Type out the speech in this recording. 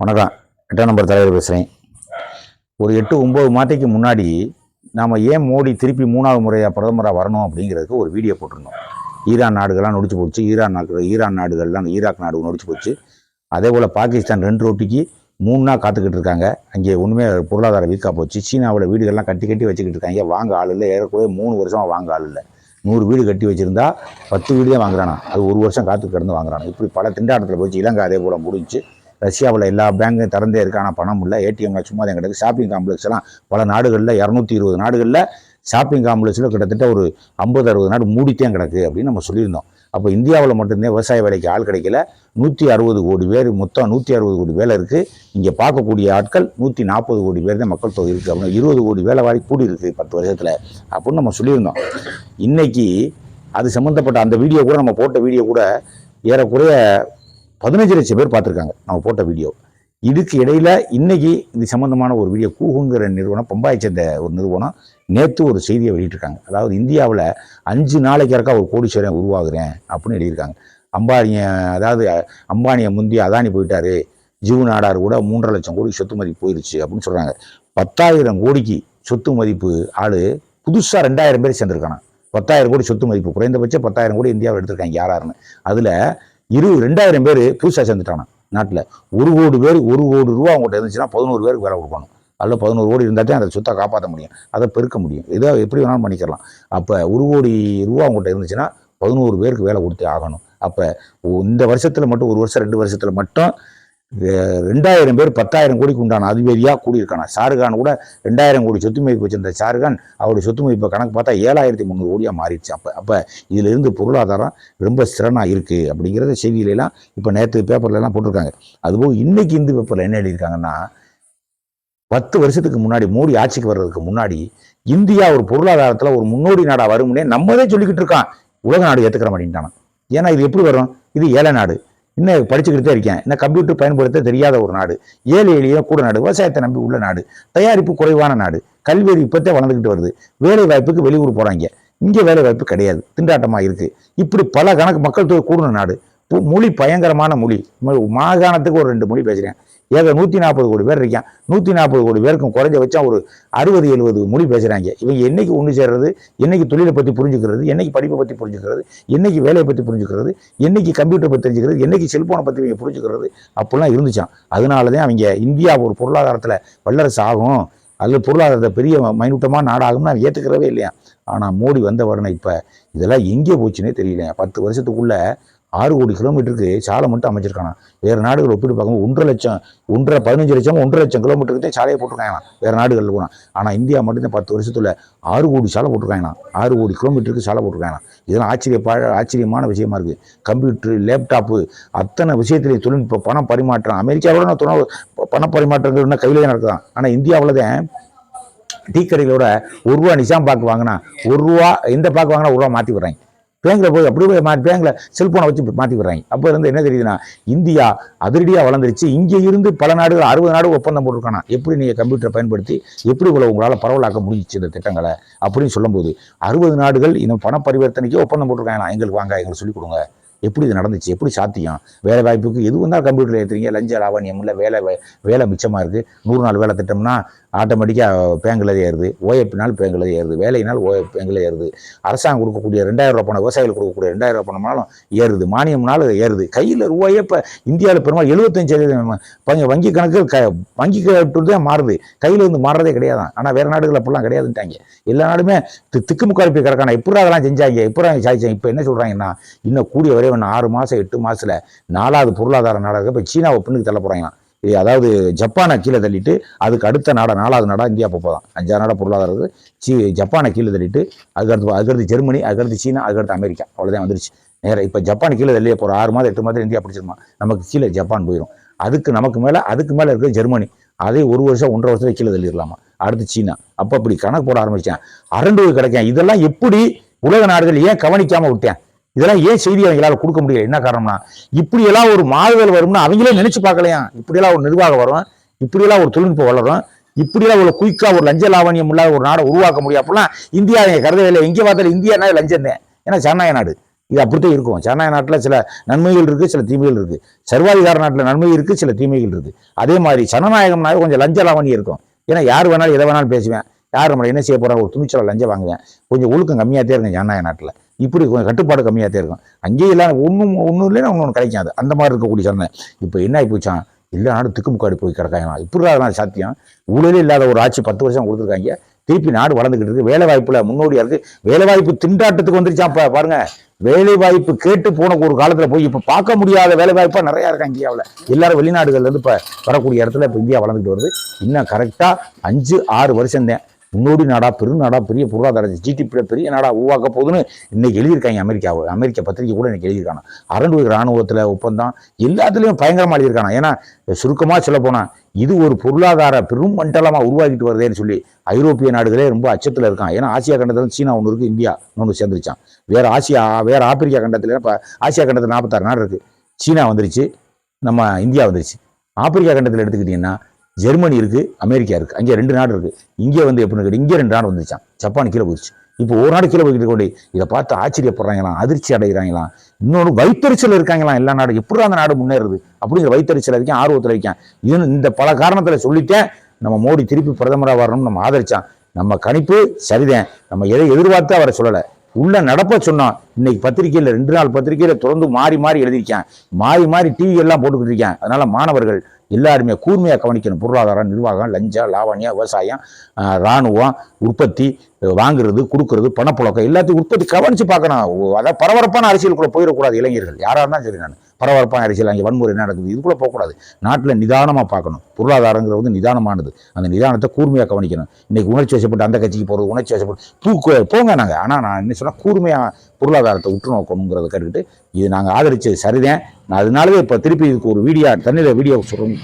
வணக்கம். எட்டாம் நம்பர் தலைவர் பேசுகிறேன் ஒரு எட்டு ஒம்பது மாதத்துக்கு முன்னாடி நாம் ஏன் மோடி திருப்பி மூணாவது முறையாக பிரதமராக வரணும் அப்படிங்கிறதுக்கு ஒரு வீடியோ போட்டிருந்தோம். ஈரான் நாடுகள்லாம் நொடிச்சு போச்சு. ஈரான் நாட்கள் ஈரான் நாடுகள்லாம் ஈராக் நாடு நொடிச்சு போச்சு. அதே போல் பாகிஸ்தான் ரெண்டு ரொட்டிக்கு மூணு நாள் காத்துக்கிட்டு இருக்காங்க. அங்கே ஒன்றுமே பொருளாதார வீக்காக போச்சு. சீனாவில் வீடுகள்லாம் கட்டி கட்டி வச்சுக்கிட்டு இருக்காங்க. வாங்க ஆள் இல்லை. ஏறக்குறைய மூணு வருஷமாக வாங்க ஆள் இல்லை. நூறு வீடு கட்டி வச்சுருந்தா பத்து வீடு தான் வாங்குறானா. அது ஒரு வருஷம் காத்து கிடந்து வாங்குறானா. இப்படி பல திண்டாட்டத்தில் போச்சு. இலங்கை அதே போல் முடிஞ்சு ரஷ்யாவில் எல்லா பேங்கும் திறந்தே இருக்கு. ஆனால் பணம் இல்லை. ஏடிஎம்ல சும்மா தான் கிடக்கு. ஷாப்பிங் காம்ப்ளெக்ஸ்லாம் பல நாடுகளில் இரநூத்தி இருபது நாடுகளில் ஷாப்பிங் காம்ப்ளெக்ஸில் கிட்டத்தட்ட ஒரு ஐம்பது அறுபது நாடு மூடித்தான் கிடக்கு அப்படின்னு நம்ம சொல்லியிருந்தோம். அப்போ இந்தியாவில் மட்டும்தான் விவசாய வேலைக்கு ஆள் கிடைக்கல. நூற்றி அறுபது கோடி பேர் மொத்தம் நூற்றி அறுபது கோடி வேலை இருக்குது இங்கே பார்க்கக்கூடிய ஆட்கள் நூற்றி நாற்பது கோடி பேர் தான் மக்கள் தொகை இருக்குது அப்படின்னு இருபது கோடி வேலை வாரி கூடி இருக்குது பத்து வருஷத்தில் அப்படின்னு நம்ம சொல்லியிருந்தோம். இன்றைக்கி அது சம்மந்தப்பட்ட அந்த வீடியோ கூட நம்ம போட்ட வீடியோ கூட ஏறக்குறைய பதினஞ்சு லட்சம் பேர் பார்த்துருக்காங்க. நம்ம போட்ட வீடியோ இதுக்கு இடையில் இன்னைக்கு இது சம்மந்தமான ஒரு வீடியோ கூகுங்கிற நிறுவனம் பம்பாயை சேர்ந்த ஒரு நிறுவனம் நேற்று ஒரு செய்தியை வெளியிட்டிருக்காங்க. அதாவது இந்தியாவில் அஞ்சு நாளைக்கு இருக்கா ஒரு கோடீஸ்வரன் உருவாகுறேன் அப்படின்னு எழுதியிருக்காங்க. அம்பானிய அதாவது அம்பானியை முந்தி அதானி போயிட்டாரு. ஜீவ நாடார் கூட மூன்றரை லட்சம் கோடி சொத்து மதிப்பு போயிருச்சு அப்படின்னு சொல்கிறாங்க பத்தாயிரம் கோடிக்கு சொத்து மதிப்பு ஆள் புதுசாக ரெண்டாயிரம் பேர் சேர்ந்துருக்கானா பத்தாயிரம் கோடி சொத்து மதிப்பு. குறைந்தபட்சம் பத்தாயிரம் கோடி இந்தியாவில் எடுத்திருக்காங்க. யாராருன்னு அதில் இரு ரெண்டாயிரம் பேர் புதுசாக சேர்ந்துட்டானா நாட்டில். ஒரு கோடி பேர் ஒரு கோடி ரூபா அவங்ககிட்ட இருந்துச்சுன்னா பதினோரு பேருக்கு வேலை கொடுக்கணும். அதில் பதினோரு கோடி இருந்தால் தான் அதை சுத்தம் காப்பாற்ற முடியும். அதை பெருக்க முடியும். இதை எப்படி வேணாலும் பண்ணிக்கலாம். அப்போ ஒரு கோடி ரூபா அவங்ககிட்ட இருந்துச்சுன்னா பதினோரு பேருக்கு வேலை கொடுத்தே ஆகணும். அப்போ இந்த வருஷத்தில் மட்டும் ஒரு வருஷம் ரெண்டு வருஷத்தில் மட்டும் ரெண்டாயிரம் பேர் பத்தாயிரம் கோடிக்கு உண்டான அதிபதியாக கூடியிருக்கானா? ஷாருக்கான் கூட ரெண்டாயிரம் கோடி சொத்து மதிப்பு வச்சிருந்த ஷாருக்கான் அவருடைய சொத்து மதிப்பை கணக்கு பார்த்தா ஏழாயிரத்தி முந்நூறு கோடியாக மாறிடுச்சு. அப்போ அப்போ இதிலிருந்து பொருளாதாரம் ரொம்ப ஸ்திரனாக இருக்குது அப்படிங்கிறத செய்தியிலலாம் இப்போ நேற்று பேப்பர்லலாம் போட்டிருக்காங்க. அதுபோக இன்றைக்கி இந்து பேப்பரில் என்ன எழுதியிருக்காங்கன்னா பத்து வருஷத்துக்கு முன்னாடி மோடி ஆட்சிக்கு வர்றதுக்கு முன்னாடி இந்தியா ஒரு பொருளாதாரத்தில் ஒரு முன்னோடி நாடாக வரும்னே நம்மதே சொல்லிக்கிட்டு இருக்கான். உலக நாடு ஏற்றுக்கிற மாட்டேன்ட்டானா ஏன்னா இது எப்படி வரும்? இது ஏழை நாடு. இன்னும் படிச்சுக்கிட்டே இருக்கேன். இன்னும் கம்ப்யூட்டர் பயன்படுத்த தெரியாத ஒரு நாடு. ஏழை எளிய கூட நாடு விவசாயத்தை நம்பி உள்ள நாடு. தயாரிப்பு குறைவான நாடு. கல்வி இப்போத்தே வளர்ந்துக்கிட்டு வருது. வேலை வாய்ப்புக்கு வெளியூர் போகிறாங்க இங்கே வேலை வாய்ப்பு கிடையாது. திண்டாட்டமாக இருக்குது இப்படி பல கணக்கு மக்கள் தொகை கூடின நாடு. பு- மொழி பயங்கரமான மொழி. மாகாணத்துக்கு ஒரு ரெண்டு மொழி பேசுகிறேன் ஏக நூற்றி நாற்பது கோடி பேர் இருக்கான் நூற்றி நாற்பது கோடி பேருக்கும் குறைஞ்ச வச்சா ஒரு அறுபது எழுபது மொழி பேசுகிறாங்க இவங்க என்னைக்கு ஒன்று சேர்றது? என்னைக்கு தொழிலை பற்றி புரிஞ்சுக்கிறது? என்னைக்கு படிப்பை பற்றி புரிஞ்சுக்கிறது? என்னைக்கு வேலையை பற்றி புரிஞ்சுக்கிறது? என்னைக்கு கம்ப்யூட்டர் பற்றி தெரிஞ்சுக்கிறது? என்றைக்கு செல்ஃபோனை பற்றி இவங்க புரிஞ்சுக்கிறது? அப்படிலாம் இருந்துச்சான் அதனால தான் அவங்க இந்தியா ஒரு பொருளாதாரத்தில் வல்லரசு ஆகும். அல்லது பொருளாதாரத்தை பெரிய மைனூட்டமாக நாடாகும்னு அவன் ஏற்றுக்கிறவே இல்லையா ஆனால் மோடி வந்த உடனே இப்போ இதெல்லாம் எங்கே போச்சுன்னே தெரியல பத்து வருஷத்துக்குள்ளே ஆறு கோடி கிலோமீட்டருக்கு சாலை மட்டும் அமைச்சிருக்கானா? வேறு நாடுகள் ஒப்பிட்டு பார்க்கும்போது ஒன்றரை லட்சம் ஒன்றரை பதினஞ்சு லட்சம் ஒன்றரை லட்சம் கிலோமீட்டருக்கு தான் சாலையை போட்டிருக்காங்களாம். வேறு நாடுகளில் போனால் ஆனால் இந்தியா மட்டும்தான் பத்து வருஷத்தில் ஆறு கோடி சாலை போட்டிருக்காங்களாம். ஆறு கோடி கிலோமீட்டருக்கு சாலை போட்டிருக்காங்களாம். இதெல்லாம் ஆச்சரிய ஆச்சரியமான விஷயமா இருக்குது கம்ப்யூட்டர் லேப்டாப்பு அத்தனை விஷயத்திலே தொழில்நுட்ப பணம் பரிமாற்றம். அமெரிக்காவோட நான் துணை பண பரிமாற்றங்கள் இன்னும் கையிலே ஆனால் இந்தியாவில் தான் டீ கடைகளோட ஒரு ரூபா நிசாம் பாக்கு வாங்கினா ஒரு ரூபா எந்த பாக்கு வாங்கினா ஒரு ரூபா மாற்றி விடுறாங்க. பேங்கில் போய் அப்படி போய் மாற்றி பேங்கில் செல்ஃபோனை வச்சு மாற்றிக்கிறாங்க விடுறாங்க அப்போ இருந்து என்ன தெரியுதுன்னா இந்தியா அதிரடியாக வளர்ந்துருச்சு. இங்கே இருந்து பல நாடுகள் அறுபது நாடு ஒப்பந்தம் போட்டிருக்கானா? எப்படி நீங்கள் கம்ப்யூட்டரை பயன்படுத்தி எப்படி உங்களை உங்களால் பரவலாக்க முடிஞ்சிச்சு இந்த திட்டங்களை? அப்படின்னு சொல்லும்போது அறுபது நாடுகள் இன்னும் பண பரிவர்த்தனைக்கு ஒப்பந்தம் போட்டிருக்காங்க எங்களுக்கு வாங்க எங்களுக்கு சொல்லிக் கொடுங்க. எப்படி இது நடந்துச்சு? எப்படி சாத்தியம்? வேலை வாய்ப்புக்கு எது வந்தால் கம்ப்யூட்டர் ஏற்றுறீங்க லஞ்ச லாவணியம் இல்லை வேலை வேலை மிச்சமாக இருக்குது நூறு நாள் வேலை திட்டம்னா ஆட்டோமேட்டிக்காக பேங்கில் ஏறுது. ஓஎப்பினால் பேங்கில் ஏறுது. வேலையினால் ஓஎப் பேங்கில் ஏறுது. அரசாங்கம் கொடுக்கக்கூடிய ரெண்டாயிரம் ரூபா பணம் விவசாயிகள் கொடுக்கக்கூடிய ரெண்டாயிரம் ரூபா பணம்னாலும் ஏறுது. மானியம்னாலும் ஏறுது. கையில் ரூபாயே இப்போ இந்தியாவில் பெரும்பாலும் எழுபத்தஞ்சு சதவீதம் வங்கி கணக்கு க வங்கி கட்டு தான் மாறுது. கையில் இருந்து மாறுறதே கிடையாதான். ஆனால் வேறு நாடுகள் அப்படிலாம் கிடையாதுன்ட்டாங்க. எல்லா நாடுமே தி- திக்குமுக்காரப்பி கிடக்கான? எப்படி அதெல்லாம் செஞ்சாங்க? எப்படி அவங்க சாதிச்சாங்க? இப்போ என்ன சொல்கிறாங்கன்னா இன்னும் கூடிய வரை இன்னும் ஆறு மாதம் எட்டு மாதத்தில் நாலாவது பொருளாதார நாடாக இப்போ சீனாவை பின்னுக்கு தள்ள போகிறாங்களாம் இது அதாவது ஜப்பானை கீழே தள்ளிட்டு அதுக்கு அடுத்த நாடா நாலாவது நாடா இந்தியா போக அஞ்சாவது அஞ்சாறு நாடா பொருளாதாரம் சீ ஜப்பானை கீழே தள்ளிட்டு அதுக்கடுத்து அதுக்கடுத்து ஜெர்மனி அதுக்கடுத்து சீனா அதுக்கடுத்து அமெரிக்கா. அவ்வளோதான் வந்துருச்சு. நேரம் இப்போ ஜப்பான் கீழே தள்ளியே போகிற ஆறு மாதம் எட்டு மாதம் இந்தியா பிடிச்சிருமா? நமக்கு கீழே ஜப்பான் போயிடும் அதுக்கு நமக்கு மேலே அதுக்கு மேலே இருக்கிற ஜெர்மனி. அதே ஒரு வருஷம் ஒன்றரை வருஷத்துல கீழே தள்ளிடலாமா? அடுத்து சீனா. அப்போ அப்படி கணக்கு போட ஆரம்பிச்சேன் அரண்டு கிடைக்கேன் கிடைக்கும். இதெல்லாம் எப்படி உலக நாடுகள் ஏன் கவனிக்காமல் விட்டேன்? இதெல்லாம் ஏன் செய்தி அவங்களால கொடுக்க முடியல? என்ன காரணம்னா இப்படியெல்லாம் ஒரு மாறுதல் வரும்னு அவங்களே நினைச்சு பார்க்கலையா? இப்படியெல்லாம் ஒரு நிர்வாகம் வரும் இப்படியெல்லாம் ஒரு தொழில்நுட்பம் வளரும் இப்படியெல்லாம் ஒரு குயிக்கா ஒரு லஞ்ச லாவணியம் இல்லாத ஒரு நாடை உருவாக்க முடியும். அப்படிலாம் இந்தியா கருதவே இல்லை. எங்கே பார்த்தாலும் இந்தியானா லஞ்சம் தான் ஏன்னா ஜனநாயக நாடு. இது அப்படித்தான் இருக்கும். ஜனநாயக நாட்டில் சில நன்மைகள் இருக்குது சில தீமைகள் இருக்குது சர்வாதிகார நாட்டில் நன்மை இருக்குது சில தீமைகள் இருக்குது அதே மாதிரி ஜனநாயகம்னாவே கொஞ்சம் லஞ்ச லாவணி இருக்கும். ஏன்னா யார் வேணாலும் எதை வேணாலும் பேசுவேன். யார் நம்மளை என்ன செய்ய போகிறாங்க ஒரு துணிச்சலை லஞ்சம் வாங்குவேன். கொஞ்சம் ஒழுக்கம் கம்மியாகத்தே இருக்கும் ஜனநாயக நாட்டில். இப்படி கொஞ்சம் கட்டுப்பாடு கம்மியாகத்தே இருக்கும். அங்கேயும் இல்லாம ஒன்றும் ஒன்றும் இல்லைன்னா ஒன்று கிடைக்காது. அந்த மாதிரி இருக்கக்கூடிய ஜனநாயகம் இப்போ என்ன ஆகி போச்சான் எல்லா நாடும் திக்குமுக்காடு போய் கிடக்காங்க. இப்படி அதெல்லாம் சாத்தியம். ஊழலே இல்லாத ஒரு ஆட்சி பத்து வருஷம் கொடுத்துருக்காங்க. திருப்பி நாடு வளர்ந்துக்கிட்டு இருக்கு. வேலை வாய்ப்புல முன்னோடியா இருக்கு. வேலை வாய்ப்பு திண்டாட்டத்துக்கு வந்துருச்சான் இப்ப பாருங்க. வேலை வாய்ப்பு கேட்டு போன ஒரு காலத்துல போய் இப்ப பார்க்க முடியாத வேலை வாய்ப்பா நிறைய இருக்கு இந்தியாவில்? எல்லாரும் வெளிநாடுகள்ல இருந்து இப்ப வரக்கூடிய இடத்துல இப்ப இந்தியா வளர்ந்துட்டு வருது. இன்னும் கரெக்டா அஞ்சு ஆறு வருஷம் தான் முன்னோடி நாடா பெரும் நாடா பெரிய பொருளாதார ஜிடிபியில பெரிய நாடா உருவாக்க போகுதுன்னு இன்னைக்கு எழுதியிருக்காங்க அமெரிக்காவை அமெரிக்க பத்திரிகை கூட இன்னைக்கு எழுதியிருக்காங்க. அரண்டு இராணுவத்தில் ஒப்பந்தம் எல்லாத்துலேயும் பயங்கரமாக எழுதியிருக்காங்க. ஏன்னா சுருக்கமாக சொல்ல போனால் இது ஒரு பொருளாதார பெரும் மண்டலமாக உருவாக்கிட்டு வருதேன்னு சொல்லி ஐரோப்பிய நாடுகளே ரொம்ப அச்சத்தில் இருக்கான் ஏன்னா ஆசியா கண்டத்தில் சீனா ஒன்று இருக்குது இந்தியா இன்னொன்று சேர்ந்துருச்சான் வேறு ஆசியா வேறு ஆப்பிரிக்கா கண்டத்தில் இப்போ ஆசியா கண்டத்தில் நாற்பத்தாறு நாடு இருக்குது சீனா வந்துருச்சு நம்ம இந்தியா வந்துருச்சு. ஆப்பிரிக்கா கண்டத்தில் எடுத்துக்கிட்டிங்கன்னா ஜெர்மனி இருக்கு அமெரிக்கா இருக்கு அங்கே ரெண்டு நாடு இருக்கு. இங்கே வந்து எப்படின்னு கேட்டு இங்கே ரெண்டு நாடு வந்துச்சான் ஜப்பான் கீழே போயிடுச்சு. இப்போ ஒரு நாடு கீழே போய்கிட்டு கொண்டு இதை பார்த்து ஆச்சரியப்படுறாங்களாம் அதிர்ச்சி அடைகிறாங்களாம். இன்னொன்று வைத்தறிச்சல் இருக்காங்களாம் எல்லா நாடும் எப்படி அந்த நாடு முன்னேறுது? அப்படிங்கிற வைத்தறிச்சல் இருக்கேன் ஆர்வத்தில் இருக்கேன். இது இந்த பல காரணத்தில் சொல்லிட்டேன். நம்ம மோடி திருப்பி பிரதமராக வரணும்னு நம்ம ஆதரிச்சான். நம்ம கணிப்பு சரிதான். நம்ம எதை எதிர்பார்த்து அவரை சொல்லலை. உள்ள நடப்ப சொன்னோம் இன்னைக்கு பத்திரிக்கையில் ரெண்டு நாள் பத்திரிக்கையில தொடர்ந்து மாறி மாறி எழுதியிருக்கேன். மாறி மாறி டிவி எல்லாம் போட்டுக்கிட்டு இருக்கேன். அதனால மாணவர்கள் எல்லாருமே கூர்மையாக கவனிக்கணும். பொருளாதாரம் நிர்வாகம் லஞ்சம் லாவணியம் விவசாயம் இராணுவம் ராணுவம் உற்பத்தி வாங்குறது கொடுக்கறது பணப்புழக்கம் எல்லாத்தையும் உற்பத்தி கவனித்து பார்க்கணும். ஓ, அதாவது பரபரப்பான அரசியலுக்குள்ள போயிடக்கூடாது இளைஞர்கள். யாராக இருந்தாலும் சரி நான். பரபரப்பான அரசியல் அங்கே வன்முறை நடக்குது? இதுக்குள்ளே போகக்கூடாது. நாட்டில் நிதானமாக பார்க்கணும். பொருளாதாரங்கிறது வந்து நிதானமானது. அந்த நிதானத்தை கூர்மையாக கவனிக்கணும். இன்றைக்கி உணர்ச்சி வசப்பட்டு அந்த கட்சிக்கு போகிறது உணர்ச்சி வசப்பட்டு தூக்கு போங்க நாங்கள் ஆனால் நான் என்ன சொன்னால் கூர்மையாக பொருளாதாரத்தை உற்று நோக்கணுங்கிறத கேட்டுக்கிட்டு இது நாங்கள் ஆதரித்தது சரிதான். நான் அதனாலவே இப்போ திருப்பி இதுக்கு ஒரு வீடியோ தண்ணியில் வீடியோ சொல்கிறோம்